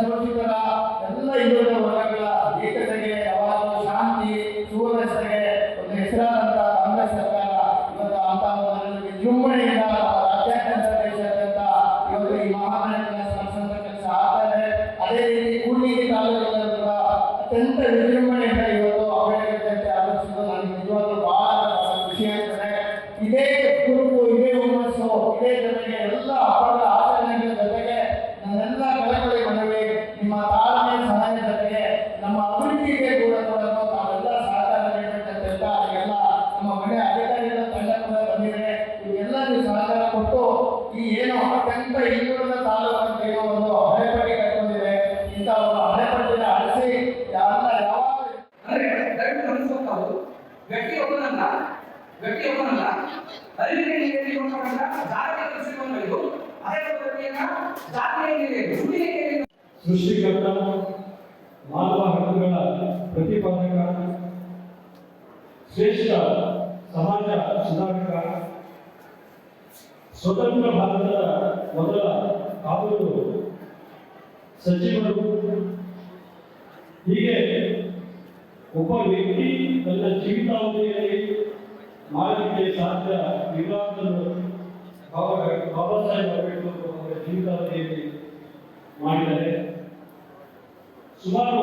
ಶೋಷಿತರ ಎಲ್ಲ ಹಿಂದುಳಿದ ವರ್ಗಗಳ ಏಕತೆಗೆ, ಯಾವಾಗಲೂ ಶಾಂತಿ, ಸುವ್ಯವಸ್ಥೆಗೆ ಒಂದು ಹೆಸರಾದಂಥ ಕಾಂಗ್ರೆಸ್ ಸರ್ಕಾರ ಇವತ್ತು ಅಂತ ವಿಜೃಂಭಣೆಯಿಂದ ವ್ಯಕ್ತಿಯೊಬ್ಬನನ್ನ ವ್ಯಕ್ತಿಯೊಬ್ಬನನ್ನ ಅರಿವಿನಲ್ಲಿ ಹೇಳಿಕೊಂಡಾಗ ಜಾತಿಯ ದೃಷ್ಟಿಕೋನ ಇದು ಅದೇ ಸೃಷ್ಟಿಕರ್ತ ಮಾನವ ಹಕ್ಕುಗಳ ಪ್ರತಿಪಾದಕ, ಶ್ರೇಷ್ಠ ಸಮಾಜ ಸುಧಾರಕ, ಸ್ವತಂತ್ರ ಭಾರತದ ಮೊದಲ ಕಾನೂನು ಸಚಿವರು. ಹೀಗೆ ಒಬ್ಬ ವ್ಯಕ್ತಿ ತನ್ನ ಜೀವಿತಾವಧಿಯಲ್ಲಿ ಮಾಡಲಿಕ್ಕೆ ಸಾಧ್ಯ ಇಲ್ಲದನ್ನು ಬಾಬಾ ಸಾಹೇಬ್ ಅಂಬೇಡ್ಕರ್ ಅವರ ಜೀವಿತಾವಧಿಯಲ್ಲಿ ಮಾಡಿದ್ದಾರೆ. ಸುಮಾರು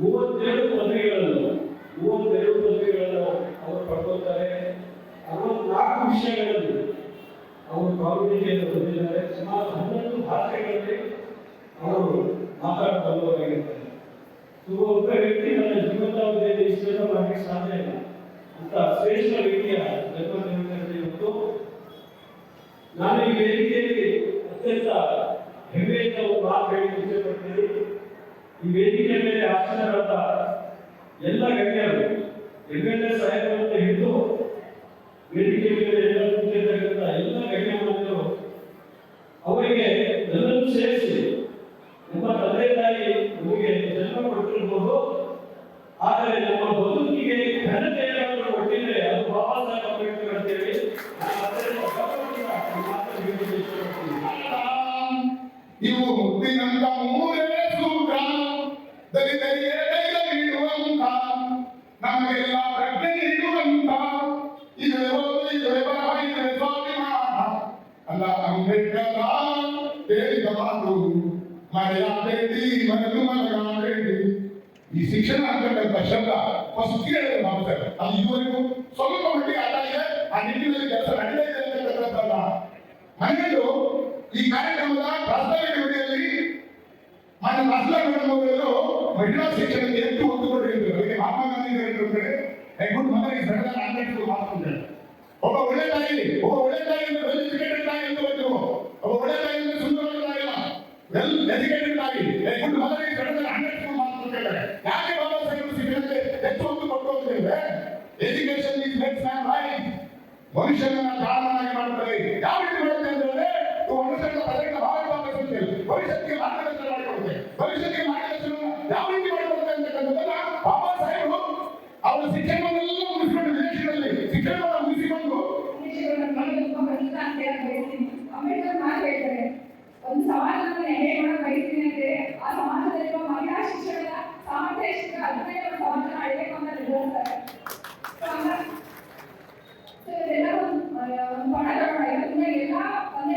ಮೂವತ್ತೆರಡು ಪದವಿಗಳನ್ನು ಮೂವತ್ತೆರಡು ಪದವಿಗಳನ್ನು ಅವರು ಪಡ್ಕೊಳ್ತಾರೆ. ಅರವತ್ನಾಲ್ಕು ವಿಷಯಗಳಲ್ಲಿ ಅವರು ಪ್ರಾವೀಣ್ಯತೆಯನ್ನು ಹೊಂದಿದ್ದಾರೆ ಸುಮಾರು ಹನ್ನೊಂದು ಭಾಷೆಗಳಲ್ಲಿ ಅವರು ಮಾತಾಡಬಲ್ಲವರಾಗಿರ್ತಾರೆ ಸೊ ಒಬ್ಬ ವ್ಯಕ್ತಿ ನನ್ನ ಜೀವನಾವಧಿಯಲ್ಲಿ ಇಷ್ಟೆಲ್ಲ ಮಾಡಲಿಕ್ಕೆ ಸಾಧ್ಯ ಇಲ್ಲ. ಅಂತ ಶ್ರೇಷ್ಠ ವ್ಯಕ್ತಿಯ ಇವತ್ತು ನಾನು ಈ ವೇದಿಕೆಯಲ್ಲಿ ಅತ್ಯಂತ ಹೆಮ್ಮೆಯಿಂದ ಒಂದು ಮಾತು ಹೇಳಿ ಇಷ್ಟಪಡ್ತೀನಿ ಈ ವೇದಿಕೆ ಮೇಲೆ ಆಸನರಾದ ಎಲ್ಲ ಗಣ್ಯರು ಎಂ ಎಲ್ ಎ ಹಿಡಿದು ವೇದಿಕೆ ಮೇಲೆ ಎಲ್ಲ ಕೂತಿರ್ತಕ್ಕಂಥ ಎಲ್ಲ ಗಣ್ಯರು ಅವರಿಗೆ ಎಲ್ಲರೂ ಸೇರಿಸಿ, ನಮ್ಮ ತಂದೆ ತಾಯಿ ಮುತ್ತಿನಂತ ಮೂರೇ ಸೂತ್ರ. ದಲಿತರಿಗೆ ಧೈರ್ಯ ನೀಡುವಂತ ನಮಗೆಲ್ಲ ಪ್ರಜ್ಞೆ ನೀಡುವಂತ ಇದುವೇ ಓದು, ಇದುವೇ ಬರಹ, ಇದುವೇ ಸ್ವಾಭಿಮಾನ ಅಲ್ಲ ಅಂಬೇಡ್ಕರ್ ಹೇಳಿದ ಮಾತು ಮರೆಯಾಬೇಡಿ ಮರೆತು ಮರೆಯಾಬೇಡಿ ಈ ಶಿಕ್ಷಣ ಅಂತಕ್ಕಂಥ ಶಬ್ದ ಫಸ್ಟ್ ನಾವು ಸರ್ ಅದು ಇವರಿಗೂ ಸ್ವಲ್ಪ ಮಟ್ಟಿಗೆ ಆಟ ಇದೆ ಆ ನಿಟ್ಟಿನಲ್ಲಿ ಕೆಲಸ ಶಿಕ್ಷಣಕ್ಕೆ ಎಷ್ಟು ಒತ್ತು ಕೊಡಬೇಕು ಅದಕ್ಕೆ ಮಹಾತ್ಮ ಗಾಂಧಿ ಹೇಳಿದ್ರೆ I good mother is better ಒಬ್ಬ ಒಳ್ಳೆ ತಾಯಿ, ಒಬ್ಬ ಒಳ್ಳೆ ತಾಯಿ ಅಂದ್ರೆ ಎಜುಕೇಟೆಡ್ ತಾಯಿ ಅಂತ ಬಂದ್ರು. ಒಬ್ಬ ಒಳ್ಳೆ ತಾಯಿ ಅಂದ್ರೆ ಸುಂದರವಾದ ತಾಯಿ. ವೆಲ್ ಎಜುಕೇಟೆಡ್ ತಾಯಿ I good mother is better than Ambedkar ಮಾತುಕೊಂಡ್ರೆ ಯಾಕೆ ಬಾಬಾ ಸಾಹೇಬ್ ಶಿಕ್ಷಣಕ್ಕೆ ಹೆಚ್ಚು ಒತ್ತು ಕೊಟ್ಟು education is makes man right ಮನುಷ್ಯನನ್ನ ಕಾರಣನಾಗಿ ಮಾಡ್ತಾರೆ. ಯಾವ ರೀತಿ ಮಾಡುತ್ತೆ ಅಂದ್ರೆ ಭವಿಷ್ಯಕ್ಕೆ ಮಾರ್ಗದರ್ಶನ ಮಾಡಿಕೊಡುತ್ತೆ. ಭವಿಷ್ಯಕ್ಕೆ ಮಾರ್ಗದರ್ಶನ ಅವರ ಶಿಕ್ಷಣವನ್ನೆಲ್ಲ ಮುಗಿಸಿಕೊಂಡು ವಿದೇಶಗಳಲ್ಲಿ ಶಿಕ್ಷಣವನ್ನು ಮುಗಿಸಿಕೊಂಡು ಅಂಬೇಡ್ಕರ್ ಮಾತು ಹೇಳ್ತಾರೆ. ಒಂದು ಸಮಾಜವನ್ನು ಹೇಗೆ ಮಾಡಕ್ ಬಯಸ್ತೀನಿ ಅಂದ್ರೆ ಆ ಸಮಾಜದಲ್ಲಿರುವ ಮಹಿಳಾ ಶಿಕ್ಷಣದ ಸಾಮರ್ಥ್ಯ ಎಷ್ಟು ಅದನ್ನೇ ಒಂದು ಸಮಾಜನ ಅಳಿಬೇಕು ಅಂತ ನಿರ್ಧರಿಸ್ತಾರೆ ಆ, ಒಂದು ಪಾಠ ಎಲ್ಲ ತಂದೆ